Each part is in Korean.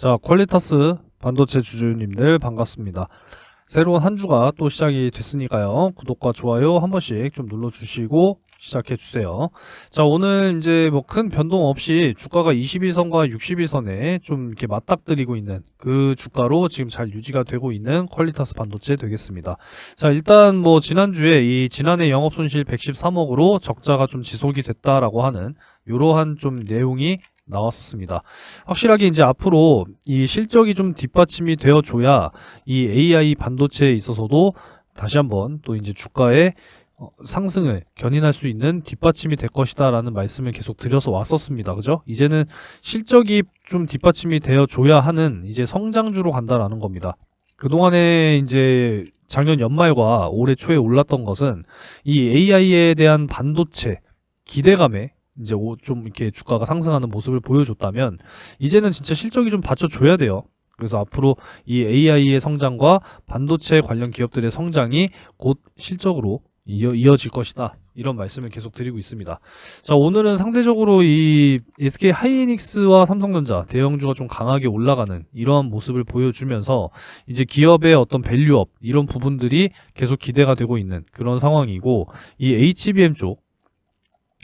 자, 퀄리타스 반도체 주주님들 반갑습니다. 새로운 한 주가 또 시작이 됐으니까요. 구독과 좋아요 한 번씩 좀 눌러주시고 시작해 주세요. 자, 오늘 이제 뭐 큰 변동 없이 주가가 21선과 61선에 좀 이렇게 맞닥뜨리고 있는 그 주가로 지금 잘 유지가 되고 있는 퀄리타스 반도체 되겠습니다. 자, 일단 뭐 지난주에 이 지난해 영업 손실 113억으로 적자가 좀 지속이 됐다라고 하는 이러한 좀 내용이 나왔었습니다. 확실하게 이제 앞으로 이 실적이 좀 뒷받침이 되어 줘야 이 AI 반도체에 있어서도 다시 한번 또 이제 주가의 어, 상승을 견인할 수 있는 뒷받침이 될 것이다라는 말씀을 계속 드려서 왔었습니다. 그죠? 이제는 실적이 좀 뒷받침이 되어 줘야 하는 이제 성장주로 간다라는 겁니다. 그동안에 이제 작년 연말과 올해 초에 올랐던 것은 이 AI에 대한 반도체 기대감에 이제 오- 좀 이렇게 주가가 상승하는 모습을 보여줬다면 이제는 진짜 실적이 좀 받쳐줘야 돼요. 그래서 앞으로 이 AI의 성장과 반도체 관련 기업들의 성장이 곧 실적으로 이어, 이어질 것이다. 이런 말씀을 계속 드리고 있습니다. 자, 오늘은 상대적으로 이 SK 하이닉스와 삼성전자 대형주가 좀 강하게 올라가는 이러한 모습을 보여주면서 이제 기업의 어떤 밸류업 이런 부분들이 계속 기대가 되고 있는 그런 상황이고 이 HBM 쪽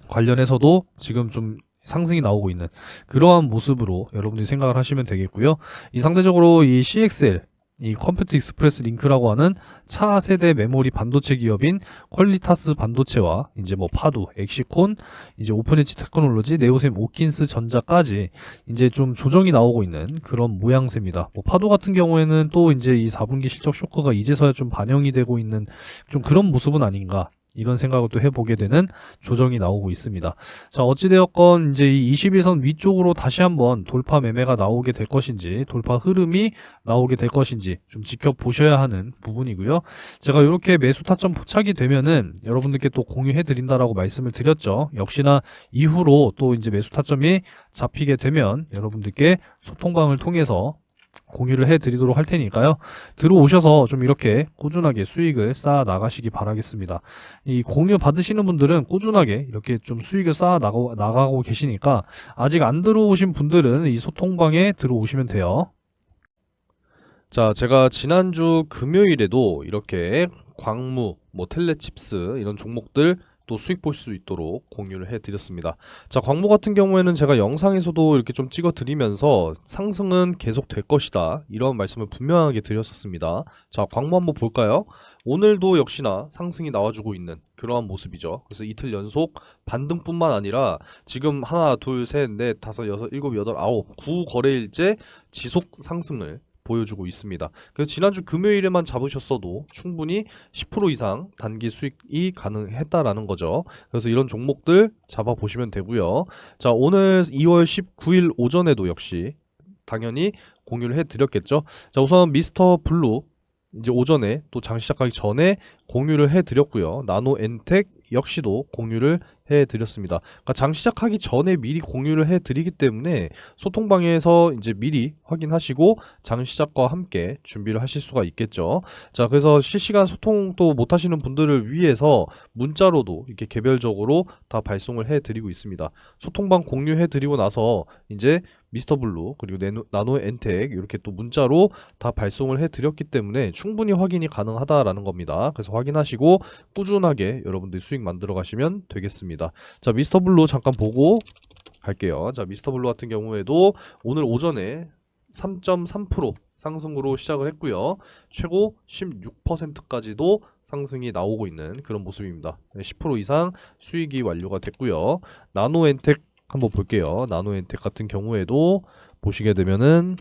관련해서도 지금 좀 상승이 나오고 있는 그러한 모습으로 여러분들이 생각을 하시면 되겠고요. 이 상대적으로 이 CXL 이 컴퓨터 익스프레스 링크라고 하는 차세대 메모리 반도체 기업인 퀄리타스 반도체와 이제 뭐 파두, 엑시콘, 이제 오픈엣지 테크놀로지, 네오셈 오킨스 전자까지 이제 좀 조정이 나오고 있는 그런 모양새입니다. 뭐 파두 같은 경우에는 또 이제 이 4분기 실적 쇼크가 이제서야 좀 반영이 되고 있는 좀 그런 모습은 아닌가 이런 생각을 또 해보게 되는 조정이 나오고 있습니다. 자, 어찌되었건 이제 이 21선 위쪽으로 다시 한번 돌파 매매가 나오게 될 것인지, 돌파 흐름이 나오게 될 것인지 좀 지켜보셔야 하는 부분이고요. 제가 이렇게 매수 타점 포착이 되면은 여러분들께 또 공유해 드린다라고 말씀을 드렸죠. 역시나 이후로 또 이제 매수 타점이 잡히게 되면 여러분들께 소통방을 통해서 공유를 해 드리도록 할 테니까요. 들어오셔서 좀 이렇게 꾸준하게 수익을 쌓아 나가시기 바라겠습니다. 이 공유 받으시는 분들은 꾸준하게 이렇게 좀 수익을 쌓아 나가고, 나가고 계시니까 아직 안 들어오신 분들은 이 소통방에 들어오시면 돼요. 자, 제가 지난주 금요일에도 이렇게 광무, 뭐 텔레칩스 이런 종목들 또 수익 볼수 있도록 공유를 해드렸습니다. 자, 광무 같은 경우에는 제가 영상에서도 이렇게 좀 찍어 드리면서 상승은 계속 될 것이다. 이런 말씀을 분명하게 드렸었습니다. 자, 광무 한번 볼까요? 오늘도 역시나 상승이 나와주고 있는 그러한 모습이죠. 그래서 이틀 연속 반등뿐만 아니라 지금 하나, 둘, 셋, 넷, 다섯, 여섯, 일곱, 여덟, 아홉, 구 거래일째 지속 상승을 보여주고 있습니다. 그래서 지난주 금요일에만 잡으셨어도 충분히 10% 이상 단기 수익이 가능했다라는 거죠. 그래서 이런 종목들 잡아보시면 되고요. 자, 오늘 2월 19일 오전에도 역시 당연히 공유를 해드렸겠죠. 자, 우선 미스터 블루 이제 오전에 또 장 시작하기 전에 공유를 해드렸고요. 나노 엔텍 역시도 공유를 해드렸습니다. 그러니까 장 시작하기 전에 미리 공유를 해드리기 때문에 소통방에서 이제 미리 확인하시고 장 시작과 함께 준비를 하실 수가 있겠죠. 자, 그래서 실시간 소통 또 못하시는 분들을 위해서 문자로도 이렇게 개별적으로 다 발송을 해드리고 있습니다. 소통방 공유해드리고 나서 이제 미스터 블루 그리고 네노, 나노 엔텍 이렇게 또 문자로 다 발송을 해드렸기 때문에 충분히 확인이 가능하다라는 겁니다. 그래서 확인하시고 꾸준하게 여러분들이 수익 만들어 가시면 되겠습니다. 자, 미스터 블루 잠깐 보고 갈게요. 자, 미스터 블루 같은 경우에도 오늘 오전에 3.3% 상승으로 시작을 했고요. 최고 16%까지도 상승이 나오고 있는 그런 모습입니다. 네, 10% 이상 수익이 완료가 됐고요. 나노엔텍 한번 볼게요. 나노엔텍 같은 경우에도 보시게 되면은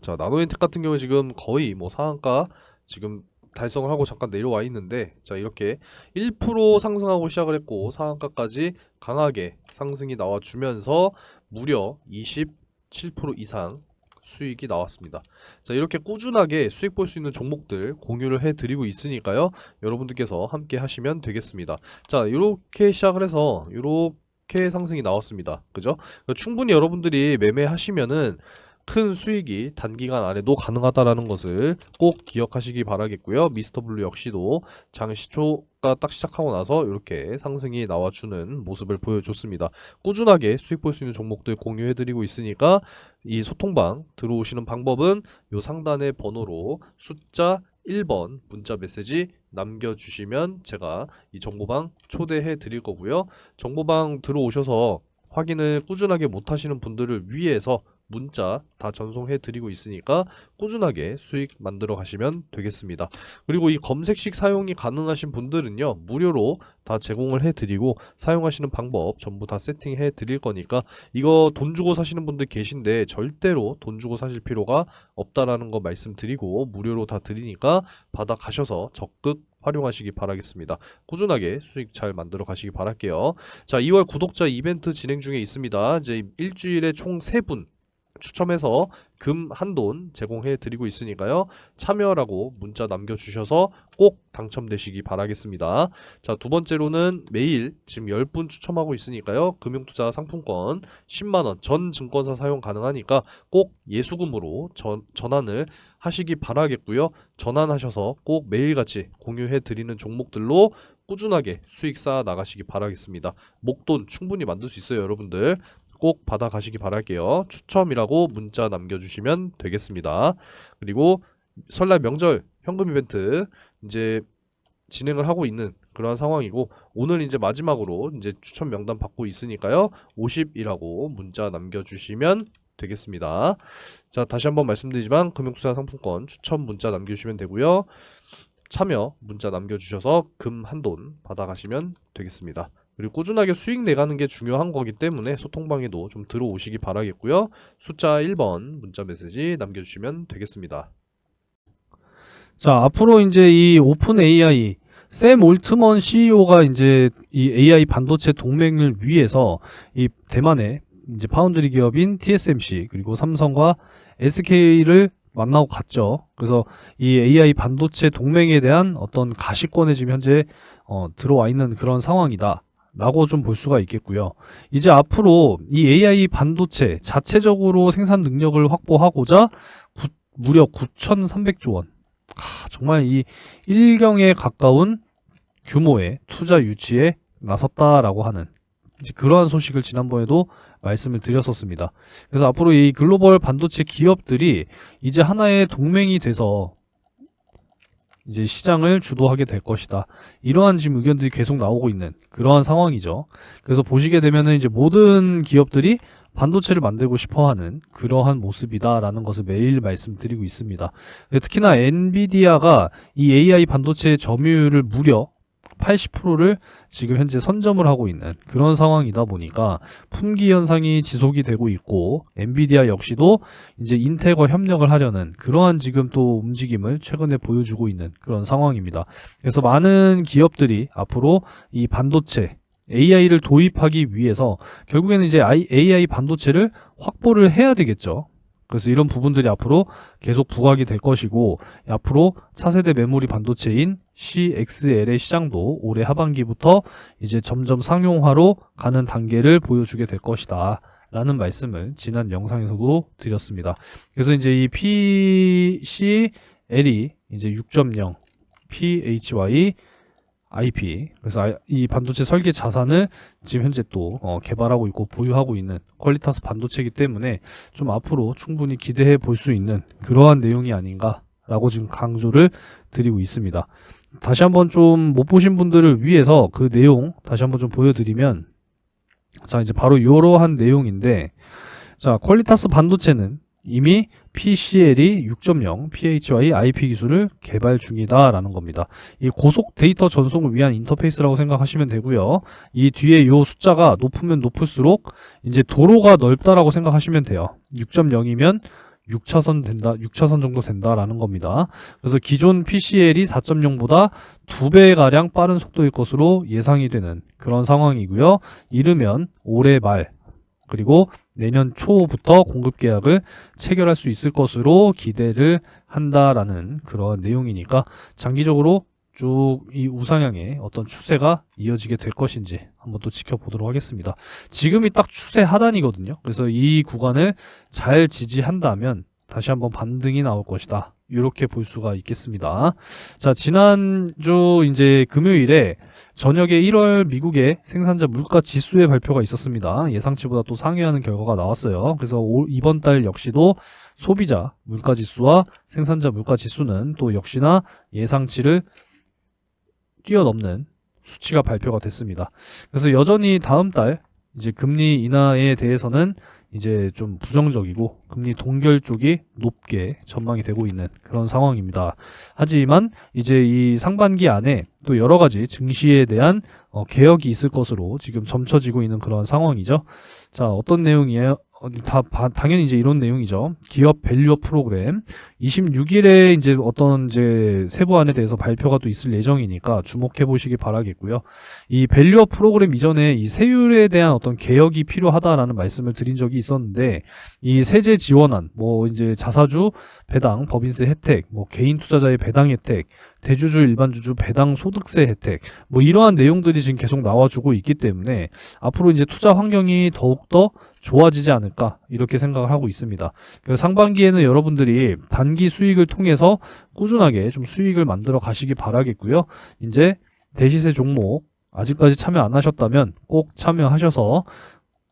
자, 나노엔텍 같은 경우 지금 거의 뭐 상한가 지금 달성을 하고 잠깐 내려와 있는데 자, 이렇게 1% 상승하고 시작을 했고 상한가까지 강하게 상승이 나와 주면서 무려 27% 이상 수익이 나왔습니다. 자, 이렇게 꾸준하게 수익 볼 수 있는 종목들 공유를 해 드리고 있으니까요. 여러분들께서 함께 하시면 되겠습니다. 자, 이렇게 시작을 해서 이렇게 상승이 나왔습니다. 그죠? 충분히 여러분들이 매매하시면은 큰 수익이 단기간 안에도 가능하다라는 것을 꼭 기억하시기 바라겠고요. 미스터 블루 역시도 장시초가 딱 시작하고 나서 이렇게 상승이 나와주는 모습을 보여줬습니다. 꾸준하게 수익 볼 수 있는 종목들 공유해드리고 있으니까 이 소통방 들어오시는 방법은 요 상단의 번호로 숫자 1번 문자 메시지 남겨주시면 제가 이 정보방 초대해 드릴 거고요. 정보방 들어오셔서 확인을 꾸준하게 못 하시는 분들을 위해서 문자 다 전송해 드리고 있으니까 꾸준하게 수익 만들어 가시면 되겠습니다. 그리고 이 검색식 사용이 가능하신 분들은요, 무료로 다 제공을 해 드리고 사용하시는 방법 전부 다 세팅해 드릴 거니까 이거 돈 주고 사시는 분들 계신데 절대로 돈 주고 사실 필요가 없다라는 거 말씀드리고 무료로 다 드리니까 받아 가셔서 적극 활용하시기 바라겠습니다. 꾸준하게 수익 잘 만들어 가시기 바랄게요. 자, 2월 구독자 이벤트 진행 중에 있습니다. 이제 일주일에 총 3분 추첨해서 금 한 돈 제공해 드리고 있으니까요. 참여라고 문자 남겨주셔서 꼭 당첨되시기 바라겠습니다. 자, 두 번째로는 매일 지금 10분 추첨하고 있으니까요. 금융투자 상품권 10만원 전 증권사 사용 가능하니까 꼭 예수금으로 전, 전환을 하시기 바라겠고요. 전환하셔서 꼭 매일같이 공유해 드리는 종목들로 꾸준하게 수익 쌓아 나가시기 바라겠습니다. 목돈 충분히 만들 수 있어요, 여러분들. 꼭 받아 가시기 바랄게요. 추첨이라고 문자 남겨주시면 되겠습니다. 그리고 설날 명절 현금 이벤트 이제 진행을 하고 있는 그러한 상황이고 오늘 이제 마지막으로 이제 추첨 명단 받고 있으니까요. 50이라고 문자 남겨주시면 되겠습니다. 자 다시 한번 말씀드리지만 금융투자 상품권 추첨 문자 남겨주시면 되고요. 참여 문자 남겨주셔서 금 한 돈 받아가시면 되겠습니다. 그리고 꾸준하게 수익 내가는 게 중요한 거기 때문에 소통방에도 좀 들어오시기 바라겠고요. 숫자 1번 문자 메시지 남겨주시면 되겠습니다. 자, 앞으로 이제 이 오픈 AI 샘 올트먼 CEO가 이제 이 AI 반도체 동맹을 위해서 이 대만의 이제 파운드리 기업인 TSMC 그리고 삼성과 SK를 만나고 갔죠. 그래서 이 AI 반도체 동맹에 대한 어떤 가시권에 지금 현재 어, 들어와 있는 그런 상황이다. 라고 좀 볼 수가 있겠고요. 이제 앞으로 이 AI 반도체 자체적으로 생산 능력을 확보하고자 구- 무려 9,300조 원. 하, 정말 이 일경에 가까운 규모의 투자 유치에 나섰다라고 하는 그러한 소식을 지난번에도 말씀을 드렸었습니다. 그래서 앞으로 이 글로벌 반도체 기업들이 이제 하나의 동맹이 돼서 이제 시장을 주도하게 될 것이다. 이러한 지금 의견들이 계속 나오고 있는 그러한 상황이죠. 그래서 보시게 되면은 이제 모든 기업들이 반도체를 만들고 싶어 하는 그러한 모습이다라는 것을 매일 말씀드리고 있습니다. 특히나 엔비디아가 이 AI 반도체 점유율을 무려 80%를 지금 현재 선점을 하고 있는 그런 상황이다 보니까 품귀 현상이 지속이 되고 있고 엔비디아 역시도 이제 인텔과 협력을 하려는 그러한 지금 또 움직임을 최근에 보여주고 있는 그런 상황입니다. 그래서 많은 기업들이 앞으로 이 반도체 AI를 도입하기 위해서 결국에는 이제 AI 반도체를 확보를 해야 되겠죠. 그래서 이런 부분들이 앞으로 계속 부각이 될 것이고 앞으로 차세대 메모리 반도체인 CXL의 시장도 올해 하반기부터 이제 점점 상용화로 가는 단계를 보여주게 될 것이다. 라는 말씀을 지난 영상에서도 드렸습니다. 그래서 이제 이 PCL이 이제 6.0 PHY IP 그래서 아- 이 반도체 설계 자산을 지금 현재 또 어, 개발하고 있고 보유하고 있는 퀄리타스 반도체이기 때문에 좀 앞으로 충분히 기대해 볼 수 있는 그러한 내용이 아닌가라고 지금 강조를 드리고 있습니다. 다시 한번 좀 못 보신 분들을 위해서 그 내용 다시 한번 좀 보여드리면 자 이제 바로 이러한 내용인데 자 퀄리타스 반도체는 이미 PCL이 6.0 PHY IP 기술을 개발 중이다라는 겁니다. 이 고속 데이터 전송을 위한 인터페이스라고 생각하시면 되고요. 이 뒤에 요 숫자가 높으면 높을수록 이제 도로가 넓다라고 생각하시면 돼요. 6.0이면 6차선 된다, 6차선 정도 된다라는 겁니다. 그래서 기존 PCL이 4.0보다 두 배가량 빠른 속도일 것으로 예상이 되는 그런 상황이고요. 이르면 올해 말, 그리고 내년 초부터 공급 계약을 체결할 수 있을 것으로 기대를 한다라는 그런 내용이니까 장기적으로 쭉 이 우상향의 어떤 추세가 이어지게 될 것인지 한번 또 지켜보도록 하겠습니다. 지금이 딱 추세 하단이거든요. 그래서 이 구간을 잘 지지한다면 다시 한번 반등이 나올 것이다. 이렇게 볼 수가 있겠습니다. 자, 지난주 이제 금요일에 저녁에 1월 미국의 생산자 물가 지수의 발표가 있었습니다. 예상치보다 또 상회하는 결과가 나왔어요. 그래서 올- 이번 달 역시도 소비자 물가 지수와 생산자 물가 지수는 또 역시나 예상치를 뛰어넘는 수치가 발표가 됐습니다. 그래서 여전히 다음 달 이제 금리 인하에 대해서는 이제 좀 부정적이고 금리 동결 쪽이 높게 전망이 되고 있는 그런 상황입니다. 하지만 이제 이 상반기 안에 또 여러 가지 증시에 대한 어, 개혁이 있을 것으로 지금 점쳐지고 있는 그런 상황이죠. 자, 어떤 내용이에요? 어, 다, 바- 당연히 이제 이런 내용이죠. 기업 밸류업 프로그램 26일에 이제 어떤 이제 세부안에 대해서 발표가 또 있을 예정이니까 주목해 보시기 바라겠고요. 이 밸류업 프로그램 이전에 이 세율에 대한 어떤 개혁이 필요하다라는 말씀을 드린 적이 있었는데 이 세제 지원안, 뭐 이제 자사주 배당, 법인세 혜택, 뭐 개인 투자자의 배당 혜택, 대주주 일반 주주 배당 소득세 혜택, 뭐 이러한 내용들이 지금 계속 나와주고 있기 때문에 앞으로 이제 투자 환경이 더욱 더 좋아지지 않을까 이렇게 생각을 하고 있습니다. 그래서 상반기에는 여러분들이 단기 수익을 통해서 꾸준하게 좀 수익을 만들어 가시기 바라겠고요. 이제 대시세 종목 아직까지 참여 안 하셨다면 꼭 참여하셔서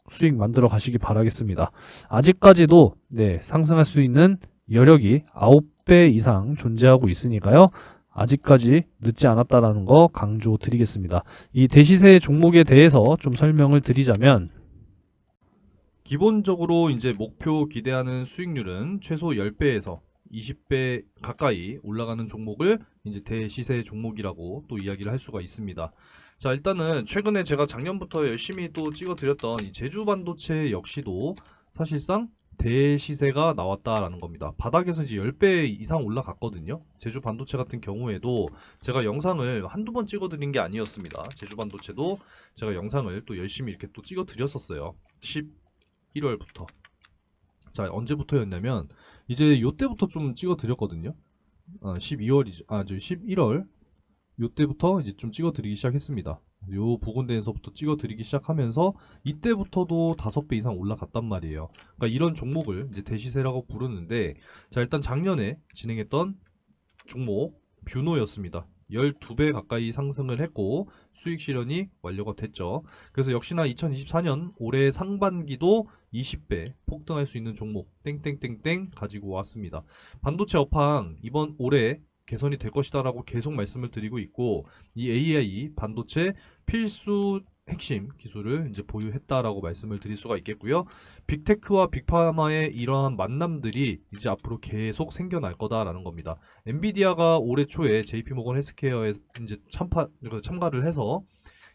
수익 만들어 가시기 바라겠습니다. 아직까지도 네, 상승할 수 있는 여력이 9배 이상 존재하고 있으니까요. 아직까지 늦지 않았다라는 거 강조 드리겠습니다. 이 대시세 종목에 대해서 좀 설명을 드리자면 기본적으로 이제 목표 기대하는 수익률은 최소 10배에서 20배 가까이 올라가는 종목을 이제 대시세 종목이라고 또 이야기를 할 수가 있습니다. 자, 일단은 최근에 제가 작년부터 열심히 또 찍어드렸던 이 제주 반도체 역시도 사실상 대시세가 나왔다라는 겁니다. 바닥에서 이제 10배 이상 올라갔거든요. 제주 반도체 같은 경우에도 제가 영상을 한두 번 찍어드린 게 아니었습니다. 제주 반도체도 제가 영상을 또 열심히 이렇게 또 찍어드렸었어요. 11월부터. 자, 언제부터였냐면, 이제 요때부터 좀 찍어 드렸거든요. 아, 12월이죠. 아, 저 11월. 요때부터 이제 좀 찍어 드리기 시작했습니다. 요 부근대에서부터 찍어 드리기 시작하면서 이때부터도 5배 이상 올라갔단 말이에요. 그러니까 이런 종목을 이제 대시세라고 부르는데 자 일단 작년에 진행했던 종목 뷰노였습니다. 12배 가까이 상승을 했고 수익 실현이 완료가 됐죠. 그래서 역시나 2024년 올해 상반기도 20배 폭등할 수 있는 종목 땡땡땡땡 가지고 왔습니다. 반도체 업황 이번 올해 개선이 될 것이다라고 계속 말씀을 드리고 있고 이 AI 반도체 필수 핵심 기술을 이제 보유했다라고 말씀을 드릴 수가 있겠고요. 빅테크와 빅파마의 이러한 만남들이 이제 앞으로 계속 생겨날 거다라는 겁니다. 엔비디아가 올해 초에 JP모건 헬스케어에 이제 참파, 그 참가를 해서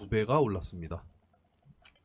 12배가 올랐습니다.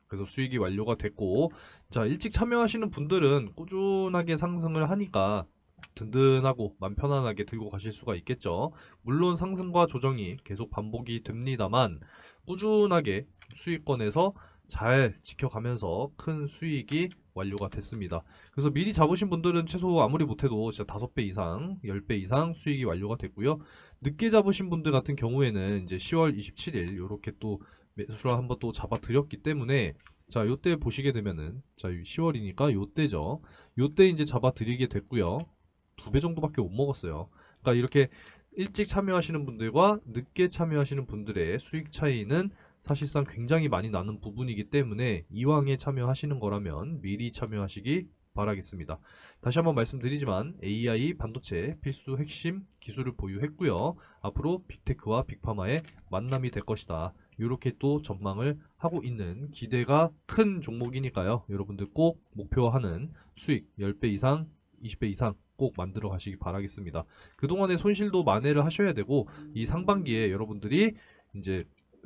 그래서 수익이 완료가 됐고 자 일찍 참여하시는 분들은 꾸준하게 상승을 하니까 든든하고 맘 편안하게 들고 가실 수가 있겠죠. 물론 상승과 조정이 계속 반복이 됩니다만 꾸준하게 수익권에서 잘 지켜가면서 큰 수익이 완료가 됐습니다. 그래서 미리 잡으신 분들은 최소 아무리 못해도 진짜 5배 이상, 10배 이상 수익이 완료가 됐고요. 늦게 잡으신 분들 같은 경우에는 이제 10월 27일 이렇게 또 매수를 한번 또 잡아 드렸기 때문에 자, 요때 보시게 되면은 자, 10월이니까 요때죠. 요때 이제 잡아 드리게 됐고요. 두 배 정도밖에 못 먹었어요. 그러니까 이렇게 일찍 참여하시는 분들과 늦게 참여하시는 분들의 수익 차이는 사실상 굉장히 많이 나는 부분이기 때문에 이왕에 참여하시는 거라면 미리 참여하시기 바라겠습니다. 다시 한번 말씀드리지만 AI 반도체 필수 핵심 기술을 보유했고요. 앞으로 빅테크와 빅파마의 만남이 될 것이다. 이렇게 또 전망을 하고 있는 기대가 큰 종목이니까요. 여러분들 꼭 목표하는 수익 10배 이상, 20배 이상 꼭 만들어 가시기 바라겠습니다. 그동안의 손실도 만회를 하셔야 되고 이 상반기에 여러분들이 이제